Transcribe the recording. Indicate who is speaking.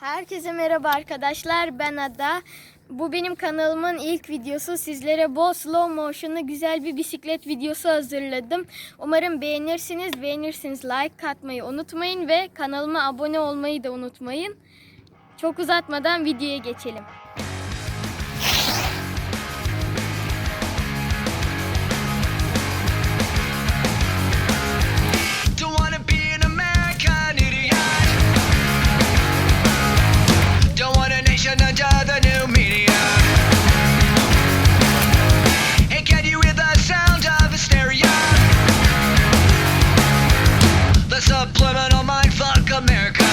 Speaker 1: Herkese merhaba arkadaşlar. Ben Ada. Bu benim kanalımın ilk videosu. Sizlere bol slow motion'lı güzel bir bisiklet videosu hazırladım. Umarım beğenirsiniz. Beğenirsiniz like atmayı unutmayın ve kanalıma abone olmayı da unutmayın. Çok uzatmadan videoya geçelim. America.